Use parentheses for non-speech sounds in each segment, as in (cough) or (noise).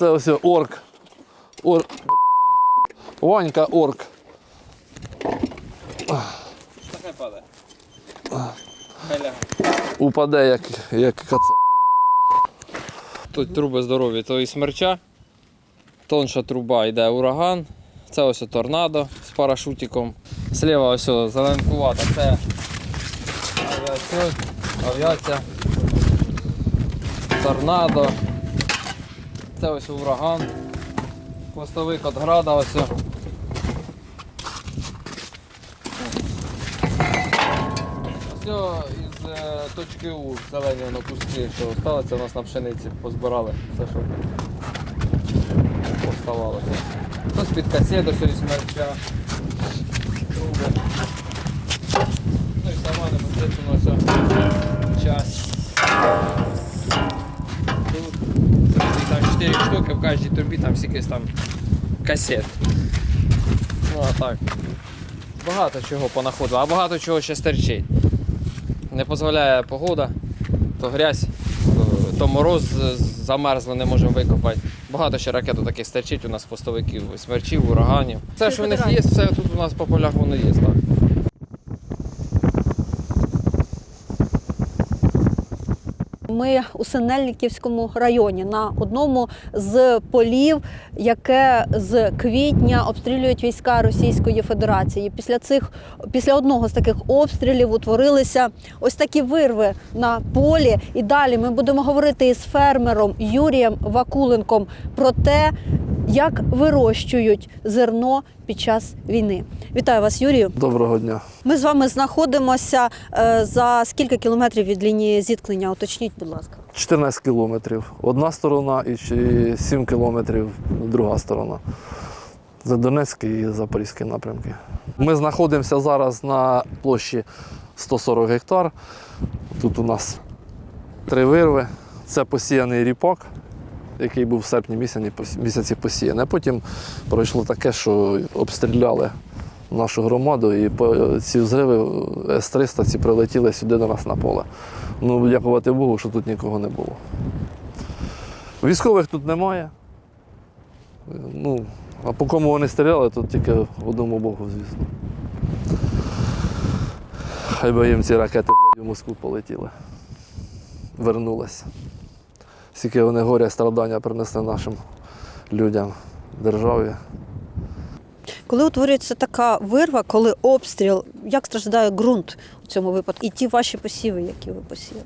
Це ось орк. Ор... Ванька орк. Упаде як, як кацап. Тут труби здорові, то і смерча. Тонша труба йде ураган. Це ось торнадо з парашутиком. Сліва ось зеленкувата. Це авіація. авіація. Торнадо. Це ось ураган. Хвостовик від града ось. Все із е, точки У зелені воно куски, що сталося у нас на пшениці, позбирали все, що оставалося. То з-під касет, ось із мерча, труби. Ну і сама непосередньо ось час. Тут трубі, там 4 штуки, в кожній трубі там всяких там касет. Ну а так. Багато чого понаходило, а багато чого ще стерчить. Не дозволяє погода, то грязь, то, то мороз замерзли, не можемо викопати. Багато ще ракет таких стерчить у нас постовиків, смерчів, ураганів. Все, що в них є, все тут у нас по полях воно є. Так. Ми у Синельниківському районі на одному з полів, яке з квітня обстрілюють війська Російської Федерації. Після цих після одного з таких обстрілів утворилися ось такі вирви на полі. І далі ми будемо говорити із фермером Юрієм Вакуленком про те, як вирощують зерно під час війни. Вітаю вас, Юрію. Доброго дня. Ми з вами знаходимося е, за скільки кілометрів від лінії зіткнення? Уточніть, будь ласка. 14 кілометрів. Одна сторона і 7 кілометрів друга сторона. Це Донецький і Запорізький напрямки. Ми знаходимося зараз на площі 140 гектар. Тут у нас три вирви. Це посіяний ріпак, який був в серпні місяці, посіяний. А потім пройшло таке, що обстріляли нашу громаду, і ці взриви С-300 ці прилетіли сюди до нас на поле. Ну, дякувати Богу, що тут нікого не було. Військових тут немає. Ну, а по кому вони стріляли, то тільки одному Богу, звісно. Хай би їм ці ракети у Москву полетіли. Вернулися. Скільки вони горя страдання принесли нашим людям, державі. Коли утворюється така вирва, коли обстріл, як страждає ґрунт у цьому випадку, і ті ваші посіви, які ви посіяли?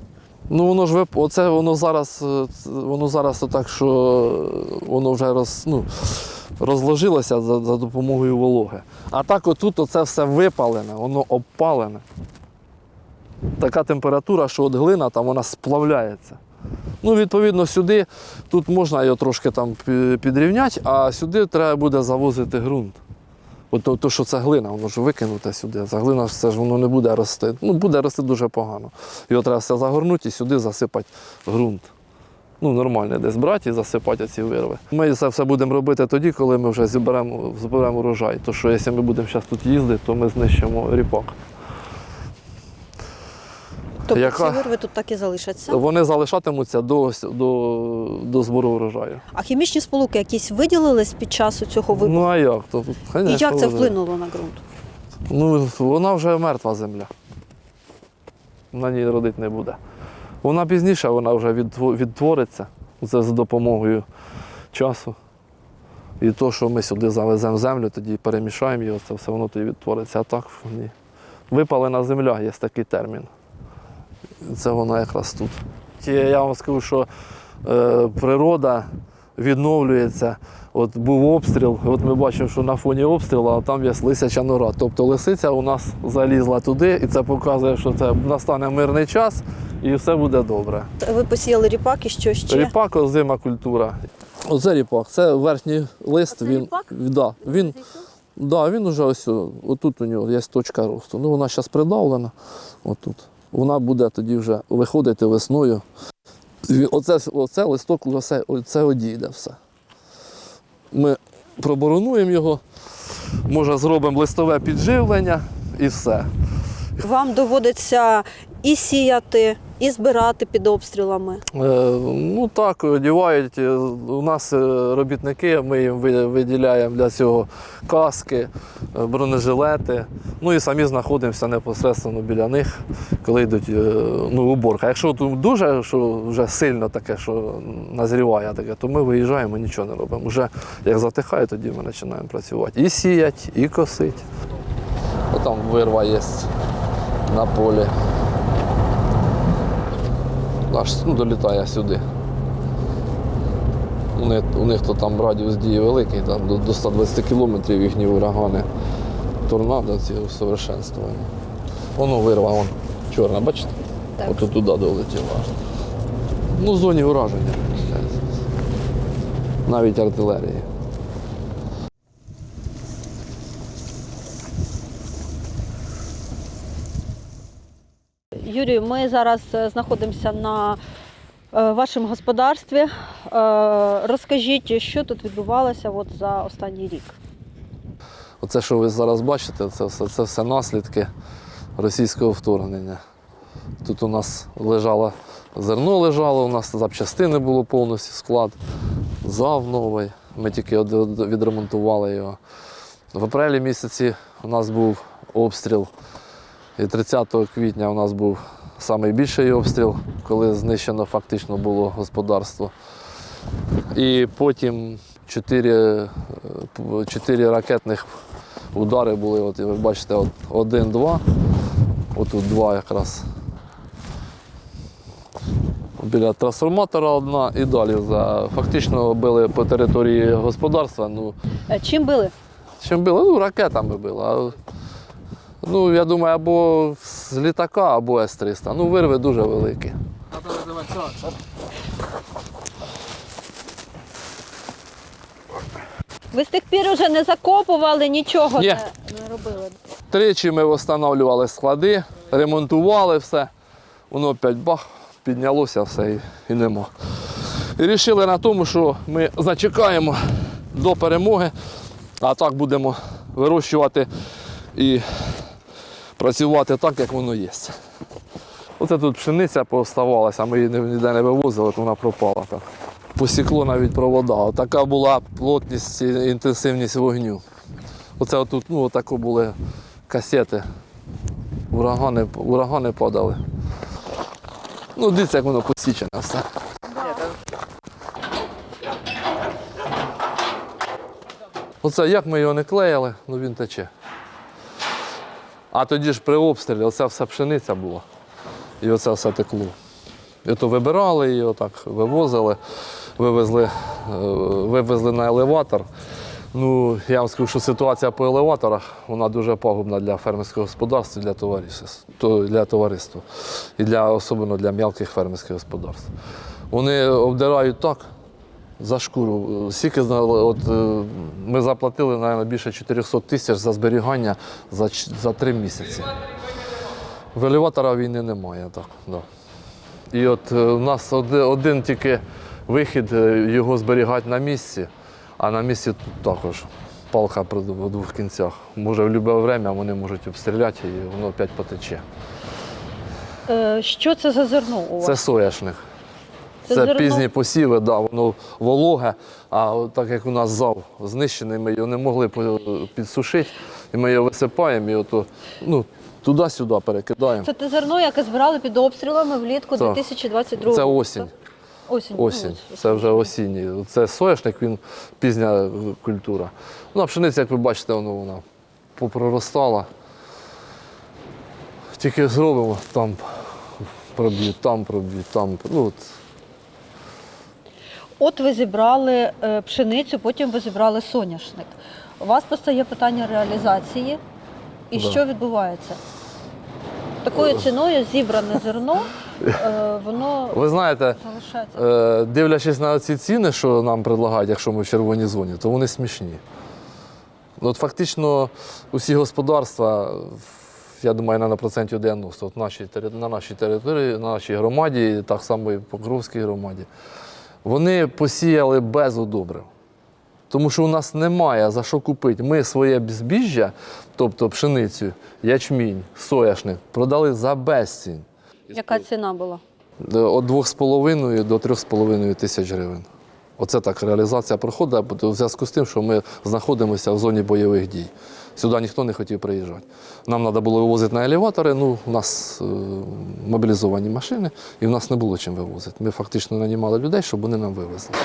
Ну воно ж вип... оце воно зараз, е, воно зараз так, що е, воно вже роз, ну, розложилося за, за допомогою вологи. А так отут оце все випалене, воно обпалене. Така температура, що от глина там вона сплавляється. Ну, відповідно, сюди тут можна його трошки там підрівняти, а сюди треба буде завозити ґрунт. От то, то, що це глина, воно ж викинуте сюди. За глина це ж воно не буде рости. Ну, буде рости дуже погано. Його треба все загорнути і сюди засипати ґрунт. Ну, нормально десь брати і засипати ці вирви. Ми це все будемо робити тоді, коли ми вже зіберемо, зберемо урожай. То що якщо ми будемо зараз тут їздити, то ми знищимо ріпак. Тобто Яка- ці вирви тут так і залишаться. Вони залишатимуться до, до, до збору урожаю. А хімічні сполуки якісь виділились під час цього вибуху? Ну а як? То, і як це вплинуло на ґрунт? Ну, вона вже мертва земля. На ній родити не буде. Вона пізніше вона вже відтвориться. Це за допомогою часу. І то, що ми сюди завеземо землю, тоді перемішаємо його, це все воно тоді відтвориться. А так ні. Випалена земля, є такий термін. Це воно якраз тут. Я вам скажу, що е, природа відновлюється. От був обстріл, от ми бачимо, що на фоні обстрілу а там є лисяча нора. Тобто лисиця у нас залізла туди, і це показує, що це настане мирний час і все буде добре. Ви посіяли ріпак і що ще? Ріпак озима культура. Оце ріпак, це верхній лист. Оце він, ріпак? Да, він, да, він уже ось отут у нього є точка росту. Ну, вона зараз придавлена. Отут. Вона буде тоді вже виходити весною. Оце, оце листок оце, оце одійде все. Ми проборонуємо його, може зробимо листове підживлення і все. Вам доводиться і сіяти, і збирати під обстрілами. Е, Ну так, одягають. Е, У нас е, робітники, ми їм виділяємо для цього каски, е, бронежилети. Ну і самі знаходимося непосередньо біля них, коли йдуть е, ну, уборка. Якщо тут дуже що вже сильно таке, що назріває таке, то ми виїжджаємо, нічого не робимо. Уже як затихає, тоді ми починаємо працювати. І сіять, і косить. Там вирва є на полі. Аж ну, долітає сюди. У них, у них то там радіус дії великий, там до, до 120 кілометрів їхні урагани. Торнадо ці усовершенствування. Воно вирва, вон, чорна, бачите? Так. Ото туди долетіло. Ну, в зоні ураження. Навіть артилерії. Юрію, ми зараз е, знаходимося на е, вашому господарстві. Е, Розкажіть, що тут відбувалося от за останній рік? Оце, що ви зараз бачите, це все, це все наслідки російського вторгнення. Тут у нас лежало зерно лежало, у нас запчастини було повністю склад, зав новий. Ми тільки відремонтували його. В апрелі місяці у нас був обстріл. І 30 квітня у нас був найбільший обстріл, коли знищено фактично було господарство. І потім чотири, е, чотири ракетних удари були. От, ви бачите, от, один-два. Отут два якраз. Біля трансформатора одна і далі. За, фактично били по території господарства. Ну, Чим били? чим били? Ну, ракетами били. А, ну, я думаю, або з літака, або С-300. Ну, вирви дуже великі. Ви з тих пір вже не закопували, нічого Ні. не, не робили. Тричі ми встановлювали склади, ремонтували все. Воно опять бах, піднялося все і, і нема. І вирішили на тому, що ми зачекаємо до перемоги, а так будемо вирощувати і працювати так, як воно є. Оце тут пшениця поставалася, ми її ніде не вивозили, от вона пропала так. Посікло навіть провода. Така була плотність і інтенсивність вогню. Оце отут, ну, отако були касети. Урагани, урагани падали. Ну, дивіться, як воно посічене все. Оце як ми його не клеїли, ну він тече. А тоді ж при обстрілі оце все пшениця була. І оце все текло. І то вибирали її, отак вивозили, вивезли, е, вивезли на елеватор. Ну, я вам скажу, що ситуація по елеваторах вона дуже пагубна для фермерського господарства, для товариства, для товариства і для, особливо для мелких фермерських господарств. Вони обдирають так за шкуру. Скільки знали, от, е, ми заплатили навіть, більше 400 тисяч за зберігання за, за три місяці. В елеватора війни немає. Так, да. І от е, у нас один, один тільки вихід е, його зберігати на місці, а на місці тут також палка при в двох кінцях. Може, в будь-яке время вони можуть обстріляти і воно опять потече. Е, Що це за зерно у вас? Це соняшник. Це Це, пізні посіви, да, воно вологе, а так як у нас зав знищений, ми його не могли підсушити, і ми його висипаємо і ото, ну, туди-сюди перекидаємо. Це те зерно, яке збирали під обстрілами влітку Так. 2022 Це року. осінь. Осінь. Осінь. Ну, Це вже осінній. Це соняшник, він пізня культура. Ну, а пшениця, як ви бачите, воно, вона попроростала. Тільки зробимо, там проб'ють, там проб'ють, там. Ну, от. От ви зібрали е, пшеницю, потім ви зібрали соняшник. У вас постає питання реалізації. І Да. що відбувається? Такою ціною зібране (laughs) зерно, е, воно Ви знаєте, залишається. Е, дивлячись на ці ціни, що нам предлагають, якщо ми в червоній зоні, то вони смішні. От фактично усі господарства, я думаю, на процентів 90 от нашій, на нашій території, на нашій громаді, так само і в Покровській громаді, вони посіяли без удобрив. Тому що у нас немає за що купити. Ми своє збіжжя, тобто пшеницю, ячмінь, сояшник, продали за безцінь. Яка ціна була? Е, Від 2,5 до 3,5 тисяч гривень. Оце так реалізація проходить в зв'язку з тим, що ми знаходимося в зоні бойових дій. Сюди ніхто не хотів приїжджати. Нам треба було вивозити на елеватори. Ну, у нас е, мобілізовані машини, і в нас не було чим вивозити. Ми фактично нанімали людей, щоб вони нам вивезли.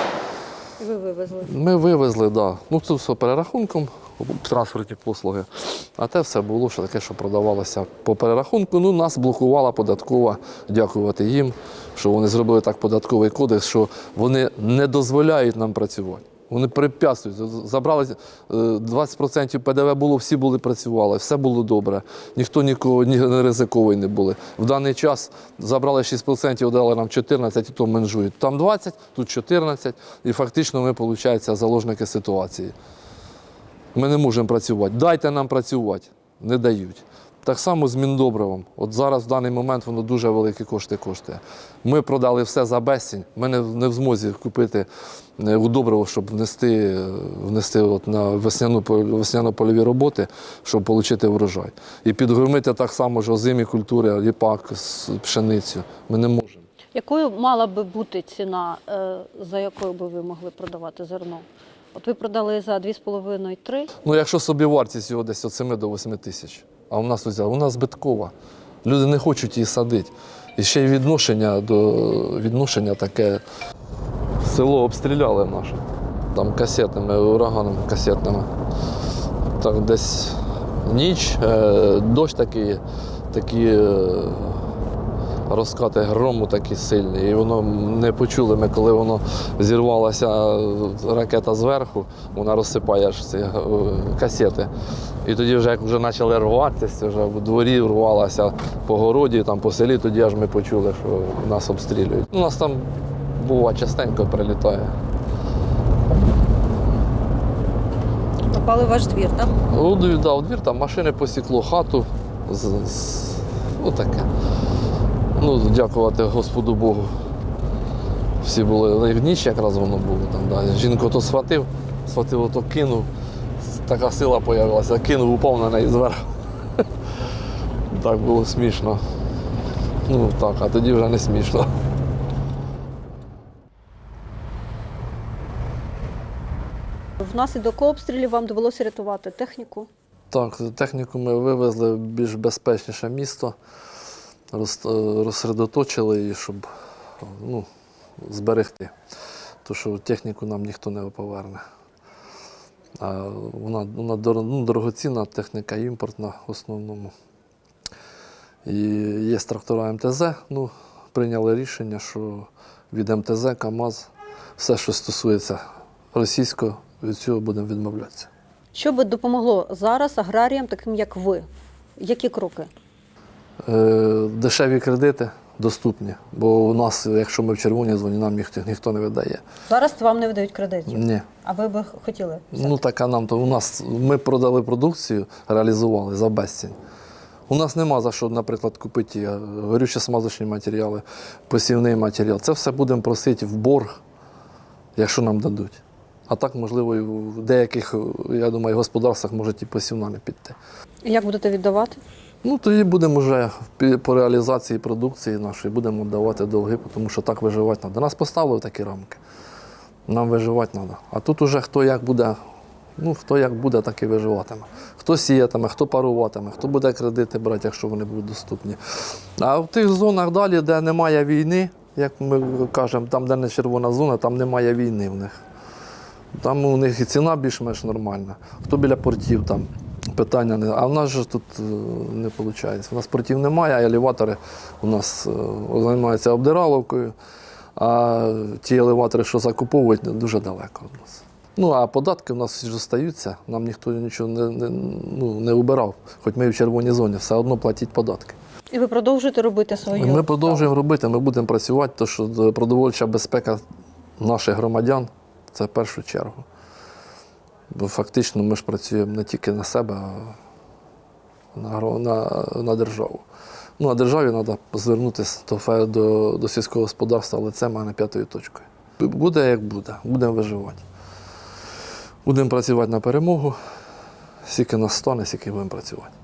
Ви вивезли. Ми вивезли, так. Да. Ну, це все перерахунком, транспортні послуги. А те все було що таке, що продавалося по перерахунку. Ну, нас блокувала податкова, дякувати їм, що вони зробили так податковий кодекс, що вони не дозволяють нам працювати. Вони препятствують. Забрали е, 20% ПДВ було, всі були працювали, все було добре. Ніхто нікого ні не ризиковий не були. В даний час забрали 6%, дали нам 14, і то менжують. Там 20, тут 14, і фактично ми, виходить, заложники ситуації. Ми не можемо працювати. Дайте нам працювати. Не дають. Так само з Міндобривом. От зараз в даний момент воно дуже великі кошти коштує. Ми продали все за безцінь. Ми не, не в змозі купити е, удобриво, щоб внести, е, внести от на весняно-польові роботи, щоб отримати врожай. І підгормити так само ж озимі культури, ріпак, з пшеницю. Ми не можемо. Якою мала би бути ціна, е, за якою би ви могли продавати зерно? От ви продали за 2,5-3. Ну, якщо собі вартість його десь від 7 до 8 тисяч, а у нас взяли, вона збиткова. Люди не хочуть її садити. І ще й відношення до відношення таке. Село обстріляли наше. Там касетними, ураганами касетними. Так десь ніч, е, дощ такий, такі е, розкати грому такі сильні. І воно не почули ми, коли воно зірвалася ракета зверху, вона розсипає ж ці е, касети. І тоді, вже як вже почали рватися, вже в дворі рвалася по городі, там по селі, тоді аж ми почули, що нас обстрілюють. У нас там бува частенько прилітає. Попали в ваш двір, так? У двір, да, у двір там машини посікло, хату. З, з, отаке. Ну, дякувати Господу Богу. Всі були, в ніч якраз воно було там. Да. Жінку то схватив, схватив, то кинув. Така сила з'явилася, кинув, упав на неї зверху. (laughs) Так було смішно. Ну так, а тоді вже не смішно. Внаслідок обстрілів вам довелося рятувати техніку. Так, техніку ми вивезли в більш безпечніше місто, е, розсередоточили її, щоб ну, зберегти. Тому що техніку нам ніхто не поверне. А вона, вона ну, дорогоцінна техніка, імпортна в основному. І є трактора МТЗ. Ну, прийняли рішення, що від МТЗ, КАМАЗ, все, що стосується російського, від цього будемо відмовлятися. Що би допомогло зараз аграріям, таким як ви? Які кроки? Е, Дешеві кредити доступні, бо у нас, якщо ми в червоній зоні, нам ніхто, ніхто не видає. Зараз вам не видають кредитів. Ні. А ви би хотіли? Ну така нам то у нас ми продали продукцію, реалізували за безцінь. У нас нема за що, наприклад, купити горючі смазочні матеріали, посівний матеріал. Це все будемо просити в борг, якщо нам дадуть. А так, можливо, і в деяких, я думаю, господарствах може і посівна не піти. Як будете віддавати? Ну, тоді будемо вже по реалізації продукції нашої будемо давати долги, тому що так виживати треба. Нас поставили такі рамки. Нам виживати треба. А тут уже хто як буде, ну хто як буде, так і виживатиме. Хто сіятиме, хто паруватиме, хто буде кредити брати, якщо вони будуть доступні. А в тих зонах далі, де немає війни, як ми кажемо, там, де не червона зона, там немає війни в них. Там у них і ціна більш-менш нормальна. Хто біля портів там питання не. А в нас же тут е, не виходить. У нас портів немає, а елеватори у нас е, займаються обдираловкою, а ті елеватори, що закуповують, дуже далеко від нас. Ну, а податки у нас всі ж остаються, нам ніхто нічого не, не, ну, не убирав. Хоч ми в червоній зоні, все одно платять податки. І ви продовжуєте робити свою. Ми продовжуємо робити, ми будемо працювати, тому що продовольча безпека наших громадян це в першу чергу. Бо фактично ми ж працюємо не тільки на себе, а на, на, на державу. Ну, а державі треба звернутися до, до, до сільського господарства але це має п'ятою точкою. Буде як буде, будемо виживати. Будемо працювати на перемогу, скільки нас стане, скільки будемо працювати.